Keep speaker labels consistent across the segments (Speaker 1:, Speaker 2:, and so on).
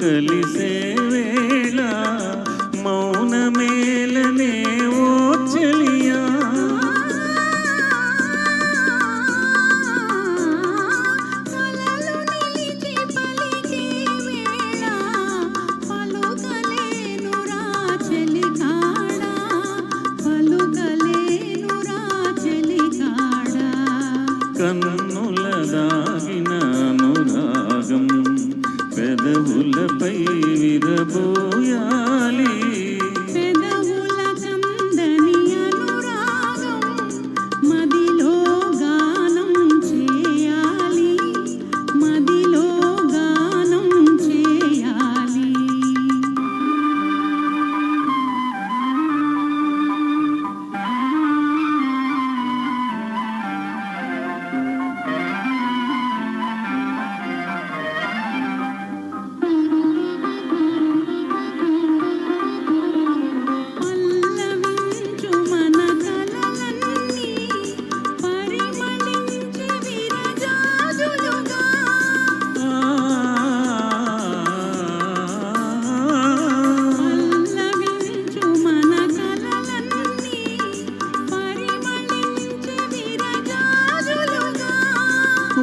Speaker 1: కలిసే పదములపై విరబోయాలి.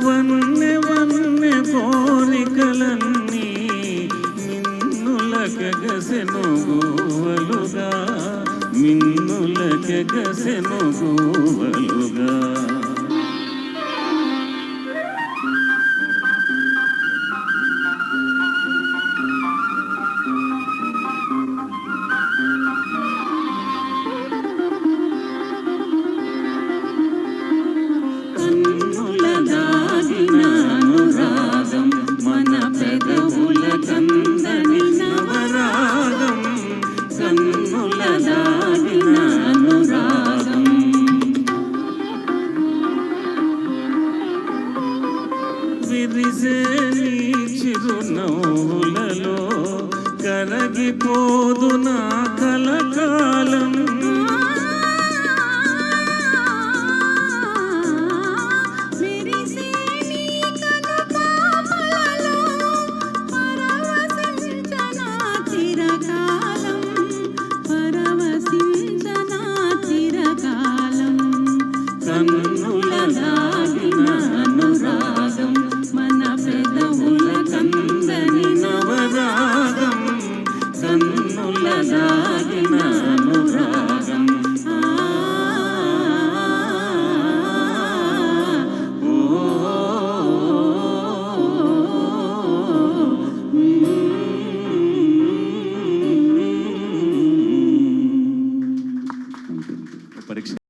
Speaker 1: వన్నె వన్నె కోరికలన్నీ మిన్నుల గసెను గోవలుగా మిన్నుల గసెను గోవలుగా విరిసే నీ చిరునవ్వులలో కరగిపోదు నా